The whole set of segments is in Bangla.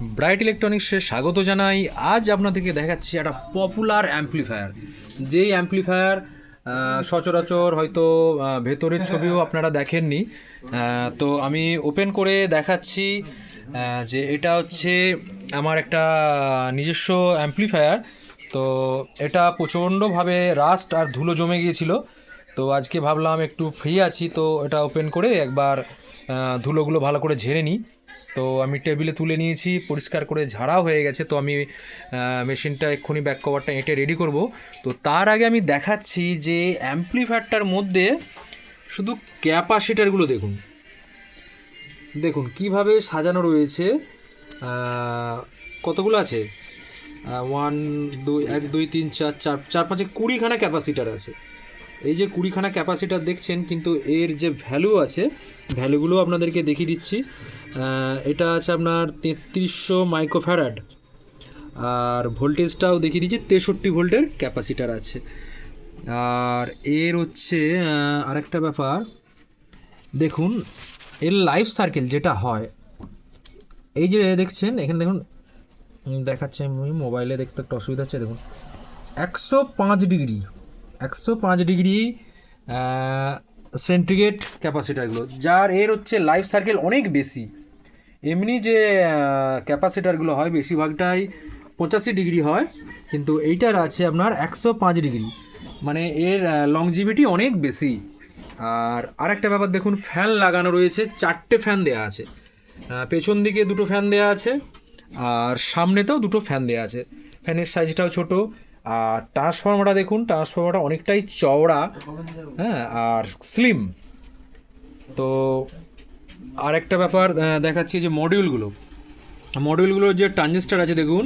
ব্রাইট ইলেকট্রনিক্সে স্বাগত জানাই। আজ আপনাদেরকে দেখাচ্ছি একটা পপুলার অ্যাম্পলিফায়ার যেই অ্যাম্পলিফায়ার সচরাচর হয়তো ভেতরের ছবিও আপনারা দেখেননি। তো আমি ওপেন করে দেখাচ্ছি যে এটা হচ্ছে আমার একটা নিজস্ব অ্যাম্পলিফায়ার তো এটা প্রচণ্ডভাবে রাস্ট আর ধুলো জমে গিয়েছিল। তো আজকে ভাবলাম একটু ফ্রি আছি, তো এটা ওপেন করে একবার ধুলোগুলো ভালো করে ঝেড়ে নিই। তো আমি টেবিলে তুলে নিয়েছি, পরিষ্কার করে ঝাড়াও হয়ে গেছে, তো আমি মেশিনটা এক্ষুনি ব্যাক কভারটা এঁটে রেডি করব। তো তার আগে আমি দেখাচ্ছি যে অ্যাম্পলিফায়ারটার মধ্যে শুধু ক্যাপাসিটারগুলো দেখুন। দেখুন কীভাবে সাজানো রয়েছে। কতগুলো আছে? ওয়ান দুই, এক, দুই, তিন, চার চার চার, পাঁচে কুড়িখানা ক্যাপাসিটার আছে। এই যে কুড়িখানা ক্যাপাসিটার দেখছেন, কিন্তু এর যে ভ্যালু আছে ভ্যালুগুলো আপনাদেরকে দেখিয়ে দিচ্ছি। এটা আছে আপনার তেত্রিশশো মাইক্রোফ্যারাড আর ভোল্টেজটাও দেখিয়ে দিচ্ছি, তেষট্টি ভোল্টের ক্যাপাসিটার আছে। আর এর হচ্ছে আরেকটা ব্যাপার। দেখুন, এর লাইফ সার্কেল যেটা হয়, এই যে দেখছেন, এখানে দেখুন দেখাচ্ছে আমি মোবাইলে দেখতে একটা অসুবিধা হচ্ছে, দেখুন। একশো পাঁচ ডিগ্রি। একশো পাঁচ ডিগ্রি সেন্টিগ্রেড ক্যাপাসিটারগুলো যার এর হচ্ছে লাইফ সার্কেল অনেক বেশি। এমনি যে ক্যাপাসিটারগুলো হয় বেশিরভাগটাই পঁচাশি ডিগ্রি হয়, কিন্তু এইটার আছে আপনার একশো পাঁচ ডিগ্রি। মানে এর লংজিভিটি অনেক বেশি। আর আরেকটা ব্যাপার দেখুন ফ্যান লাগানো রয়েছে, চারটে ফ্যান দেওয়া আছে। পেছন দিকে দুটো ফ্যান দেওয়া আছে, আর সামনেতেও দুটো ফ্যান দেওয়া আছে। ফ্যানের সাইজটাও ছোট আর ট্রান্সফর্মারটা দেখুন ট্রান্সফর্মারটা অনেকটাই চওড়া হ্যাঁ আর স্লিম তো আর একটা ব্যাপার দেখাচ্ছি যে মডিউলগুলো মডিউলগুলোর যে ট্রানজিস্টার আছে, দেখুন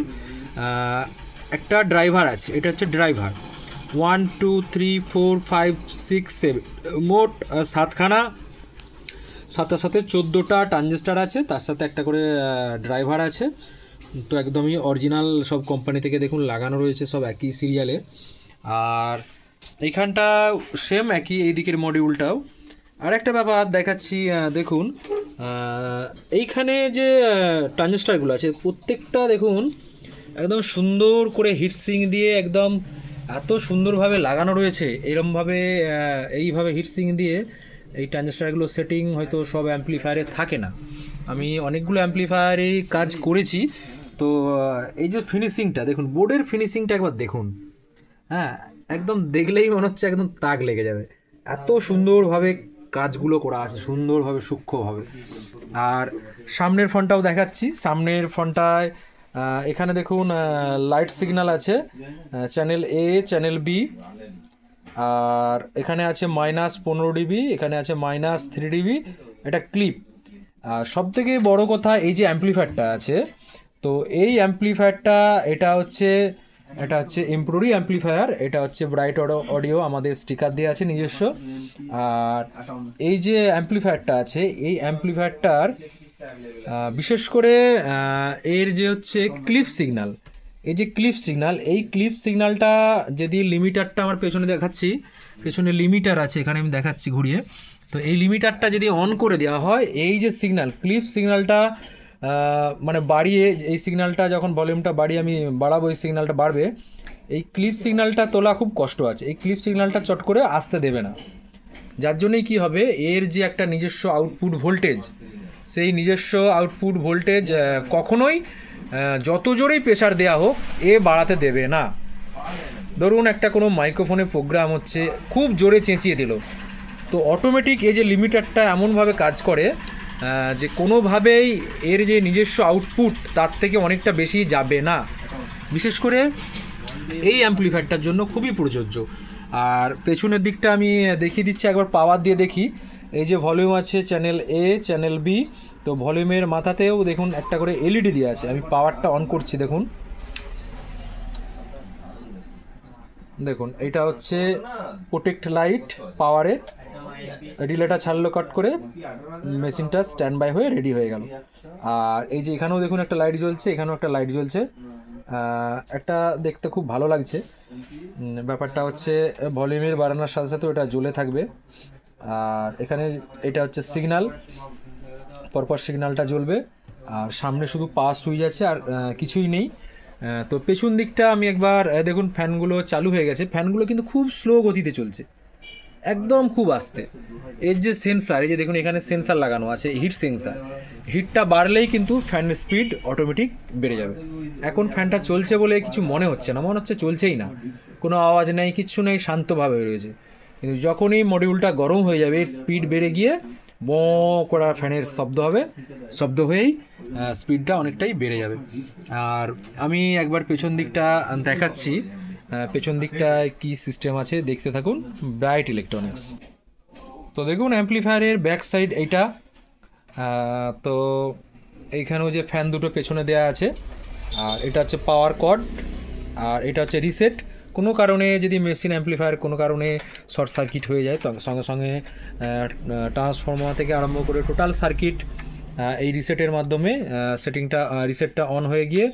একটা ড্রাইভার আছে, এটা হচ্ছে driver one two three four five six seven মোট সাতখানা। সাথে সাথে চোদ্দোটা ট্রানজিস্টার আছে, তার সাথে একটা করে ড্রাইভার আছে। তো একদমই অরিজিনাল সব কোম্পানি থেকে দেখুন লাগানো রয়েছে সব একই সিরিয়ালে আর এইখানটা সেম একই এই দিকের মডিউলটাও আর একটা ব্যাপার দেখাচ্ছি দেখুন এইখানে যে ট্রানজিস্টারগুলো আছে, প্রত্যেকটা দেখুন, একদম সুন্দর করে হিটসিং দিয়ে একদম এত সুন্দরভাবে লাগানো রয়েছে, এরমভাবে এইভাবে হিটসিং দিয়ে এই ট্রানজিস্টারগুলো সেটিং হয়তো সব অ্যাম্পলিফায়ারে থাকে না। আমি অনেকগুলো অ্যাম্পলিফায়ারেই কাজ করেছি তো এই যে ফিনিশিংটা দেখুন বোর্ডের ফিনিশিংটা একবার দেখুন। হ্যাঁ একদম দেখলেই মনে হচ্ছে একদম তাক লেগে যাবে। এত সুন্দরভাবে কাজগুলো করা আছে সুন্দরভাবে সূক্ষ্মভাবে। আর সামনের ফোনটাও দেখাচ্ছি। সামনের ফোনটায় এখানে দেখুন লাইট সিগন্যাল আছে চ্যানেল এ চ্যানেল বি আর এখানে আছে মাইনাস পনেরো ডিবি এখানে আছে মাইনাস থ্রি ডিবি এটা ক্লিপ আর সব থেকে বড় কথা এই যে অ্যাম্পলিফায়ারটা আছে তো এই অ্যাম্পলিফায়ারটা এটা হচ্ছে এটা হচ্ছে এমপ্রোরি অ্যাম্পলিফায়ার এটা হচ্ছে ব্রাইট অডিও আমাদের স্টিকার দিয়ে আছে নিজস্ব। আর এই যে অ্যাম্পলিফায়ারটা আছে, এই অ্যাম্পলিফায়ারটার বিশেষ করে এর যে হচ্ছে ক্লিপ সিগনাল এই যে ক্লিপ সিগনাল এই ক্লিপ সিগনালটা যদি লিমিটারটা আমার পেছনে দেখাচ্ছি, পেছনে লিমিটার আছে, এখানে আমি দেখাচ্ছি ঘুরিয়ে। তো এই লিমিটারটা যদি অন করে দেওয়া হয়, এই যে সিগনাল ক্লিপ সিগন্যালটা মানে বাড়িয়ে এই সিগন্যালটা যখন ভলিউমটা বাড়িয়ে আমি বাড়াবো, এই সিগন্যালটা বাড়বে, এই ক্লিপ সিগন্যালটা তোলা খুব কষ্ট আছে। এই ক্লিপ সিগন্যালটা চট করে আসতে দেবে না। যার জন্যই কি হবে, এর যে একটা নিজস্ব আউটপুট ভোল্টেজ সেই নিজস্ব আউটপুট ভোল্টেজ কখনোই যত জোরেই প্রেশার দেওয়া হোক, এ বাড়াতে দেবে না। ধরুন একটা কোনো মাইক্রোফোনে প্রোগ্রাম হচ্ছে, খুব জোরে চেঁচিয়ে দিল। তো অটোমেটিক এই যে লিমিটারটা এমনভাবে কাজ করে যে কোনোভাবেই এর যে নিজস্ব আউটপুট তার থেকে অনেকটা বেশি যাবে না। বিশেষ করে এই অ্যাম্পলিফায়ারটার জন্য খুবই প্রযোজ্য। আর পেছনের দিকটা আমি দেখিয়ে দিচ্ছি, একবার পাওয়ার দিয়ে দেখি। এই যে ভলিউম আছে চ্যানেল এ চ্যানেল বি তো ভলিউমের মাথাতেও দেখুন একটা করে এলইডি দিয়ে আছে। আমি পাওয়ারটা অন করছি, দেখুন। দেখুন, এটা হচ্ছে প্রোটেক্ট লাইট পাওয়ারের রিলেটা ছাড়লো কাট করে মেশিনটা স্ট্যান্ড বাই হয়ে রেডি হয়ে গেল। আর এই যে এখানেও দেখুন একটা লাইট জ্বলছে, এখানেও একটা লাইট জ্বলছে। একটা দেখতে খুব ভালো লাগছে। ব্যাপারটা হচ্ছে ভলিউমের বাড়ানোর সাথে সাথে ওটা জ্বলে থাকবে। আর এখানে এটা হচ্ছে সিগনাল পরপর সিগনালটা জ্বলবে। আর সামনে শুধু পাস সুইচ আছে আর কিছুই নেই। তো পেছন দিকটা আমি একবার দেখুন ফ্যানগুলো চালু হয়ে গেছে। ফ্যানগুলো কিন্তু খুব স্লো গতিতে চলছে। একদম খুব আস্তে। এর যে সেন্সার এই যে দেখুন এখানে সেন্সার লাগানো আছে হিট সেন্সার হিটটা বাড়লেই কিন্তু ফ্যানের স্পিড অটোমেটিক বেড়ে যাবে। এখন ফ্যানটা চলছে বলে কিছু মনে হচ্ছে না, মনে হচ্ছে চলছেই না। কোনো আওয়াজ নেই, কিচ্ছু নেই, শান্তভাবে রয়েছে। কিন্তু যখনই মডিউলটা গরম হয়ে যাবে, এর স্পিড বেড়ে গিয়ে ব করা ফ্যানের শব্দ হবে, শব্দ হয়েই স্পিডটা অনেকটাই বেড়ে যাবে। আর আমি একবার পেছন দিকটা দেখাচ্ছি। পেছন দিকটায় কি সিস্টেম আছে দেখতে থাকুন ব্রাইট ইলেকট্রনিক্স তো দেখুন অ্যাম্পলিফায়ারের ব্যাক সাইড এইটা। তো এইখানেও যে ফ্যান দুটো পেছনে দেওয়া আছে, আর এটা হচ্ছে পাওয়ার কর্ড আর এটা হচ্ছে রিসেট কোনো কারণে যদি মেশিন অ্যাম্পলিফায়ার কোনো কারণে শর্ট সার্কিট হয়ে যায় সঙ্গে সঙ্গে ট্রান্সফর্মার থেকে আরম্ভ করে টোটাল সার্কিট এই রিসেটের মাধ্যমে সেটিংটা রিসেটটা অন হয়ে গিয়ে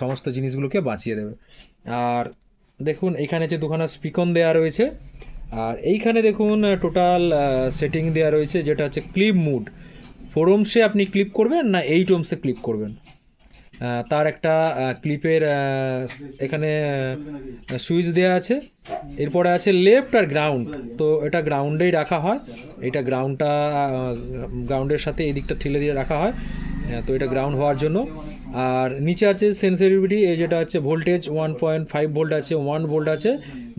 সমস্ত জিনিসগুলোকে বাঁচিয়ে দেবে। আর দেখুন, এখানে যে দুখানা স্পিকন দেওয়া রয়েছে, আর এইখানে দেখুন টোটাল সেটিং দেওয়া রয়েছে, যেটা হচ্ছে ক্লিপ মুড ফোর ওমসে আপনি ক্লিপ করবেন না এইট ওমসে ক্লিপ করবেন? তার একটা ক্লিপের এখানে সুইচ দেওয়া আছে। এরপরে আছে লেফট আর গ্রাউন্ড তো এটা গ্রাউন্ডেই রাখা হয়। এটা গ্রাউন্ডটা গ্রাউন্ডের সাথে এই দিকটা ঠেলে দিয়ে রাখা হয়। তো এটা গ্রাউন্ড হওয়ার জন্য। আর নিচে আছে সেন্সিটিভিটি এই যেটা হচ্ছে voltage one point five volt আছে ওয়ান ভোল্ট আছে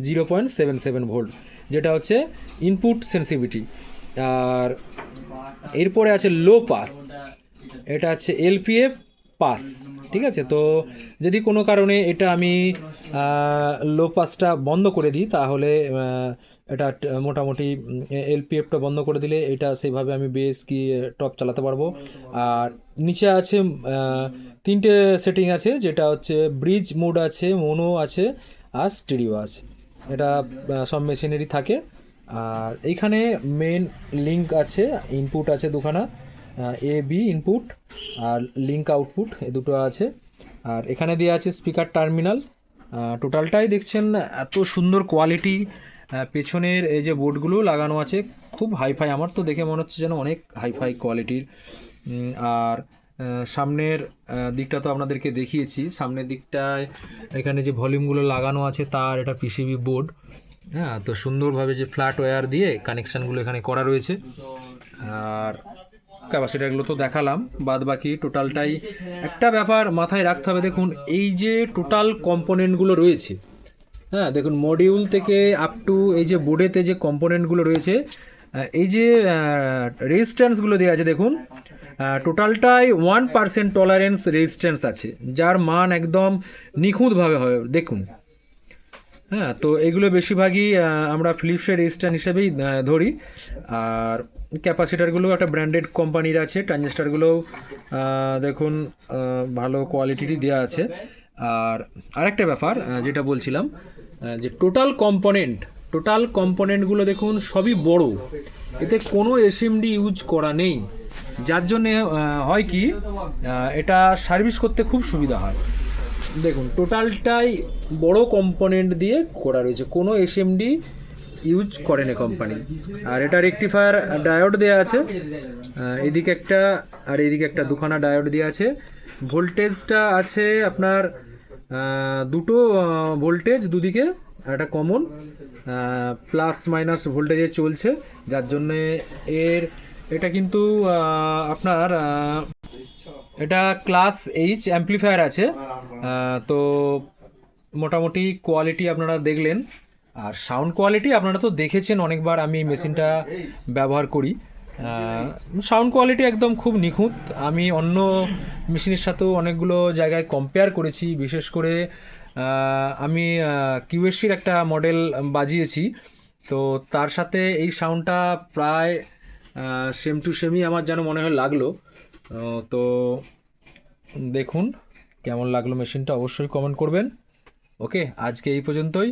zero point seven seven volt যেটা হচ্ছে ইনপুট সেন্সিভিটি আর এরপরে আছে লো পাস এটা হচ্ছে এলপিএফ পাস ঠিক আছে? তো যদি কোনো কারণে এটা আমি লো পাসটা বন্ধ করে দিই, তাহলে এটা মোটামুটি এলপিএফটা বন্ধ করে দিলে এটা সেভাবে আমি বেস কি টপ চালাতে পারব। আর নিচে আছে তিনটে সেটিং আছে, যেটা হচ্ছে ব্রিজ মোড আছে মোনো আছে, আর স্টেডিও আছে। এটা সব মেশিনেরই থাকে। আর এইখানে মেন লিঙ্ক আছে ইনপুট আছে দুখানা এ বি ইনপুট আর লিঙ্ক আউটপুট এ দুটো আছে। আর এখানে দেওয়া আছে স্পিকার টার্মিনাল টোটালটাই দেখছেন, এত সুন্দর কোয়ালিটি পেছনের এই যে বোর্ডগুলো লাগানো আছে, খুব হাইফাই। আমার তো দেখে মনে হচ্ছে যেন অনেক হাইফাই কোয়ালিটির। আর সামনের দিকটা তো আপনাদেরকে দেখিয়েছি। সামনের দিকটায় এখানে যে ভলিউমগুলো লাগানো আছে, তার এটা পিসিবি বোর্ড। হ্যাঁ তো সুন্দরভাবে যে ফ্ল্যাট ওয়্যার দিয়ে কানেকশানগুলো এখানে করা রয়েছে। আর ক্যাপাসিটারগুলো তো দেখালাম। বাদ বাকি টোটালটাই একটা ব্যাপার মাথায় রাখতে হবে। দেখুন, এই যে টোটাল কম্পোনেন্টগুলো রয়েছে হ্যাঁ দেখুন মডিউল থেকে আপ টু এই যে বোর্ডেতে যে কম্পোনেন্টগুলো রয়েছে এই যে রেজিস্ট্যান্সগুলো দেওয়া আছে, দেখুন টোটালটাই ওয়ান পার্সেন্ট টলারেন্স রেজিস্ট্যান্স আছে, যার মান একদম নিখুঁতভাবে হবে, দেখুন। হ্যাঁ তো এগুলো বেশিরভাগই আমরা ফিলিপসের রেজিস্ট্যান্স হিসেবেই ধরি। আর ক্যাপাসিটারগুলো একটা ব্র্যান্ডেড কোম্পানির আছে ট্রানজিস্টারগুলো দেখুন ভালো কোয়ালিটিরই দেওয়া আছে। আর আরেকটা ব্যাপার যেটা বলছিলাম যে টোটাল কম্পোনেন্ট টোটাল কম্পোনেন্টগুলো দেখুন সবই বড়। এতে কোনো এসএমডি ইউজ করা নেই। যার জন্যে হয় কি এটা সার্ভিস করতে খুব সুবিধা হয়। দেখুন টোটালটাই বড় কম্পোনেন্ট দিয়ে করা রয়েছে। কোনো এসএমডি ইউজ করেনি কোম্পানি আর এটা রেকটিফায়ার ডায়োড দেওয়া আছে। এদিকে একটা, আর এদিকে একটা দুখানা ডায়োড দেওয়া আছে। ভোল্টেজটা আছে আপনার দুটো ভোল্টেজ দুদিকে, একটা কমন প্লাস মাইনাস ভোল্টেজে চলছে। যার জন্যে এর, এটা কিন্তু আপনার এটা ক্লাস এইচ অ্যাম্পলিফায়ার আছে। তো মোটামুটি কোয়ালিটি আপনারা দেখলেন। আর সাউন্ড কোয়ালিটি আপনারা তো দেখেছেন অনেকবার, আমি মেশিনটা ব্যবহার করি। সাউন্ড কোয়ালিটি একদম খুব নিখুঁত। আমি অন্য মেশিনের সাথেও অনেকগুলো জায়গায় কম্পেয়ার করেছি, বিশেষ করে আমি কিউএসসির একটা মডেল বাজিয়েছি। তো তার সাথে এই সাউন্ডটা প্রায় সেম টু সেমই আমার যেন মনে হয় লাগল। তো দেখুন কেমন লাগল মেশিনটা অবশ্যই কমেন্ট করবেন। ওকে আজকে এই পর্যন্তই।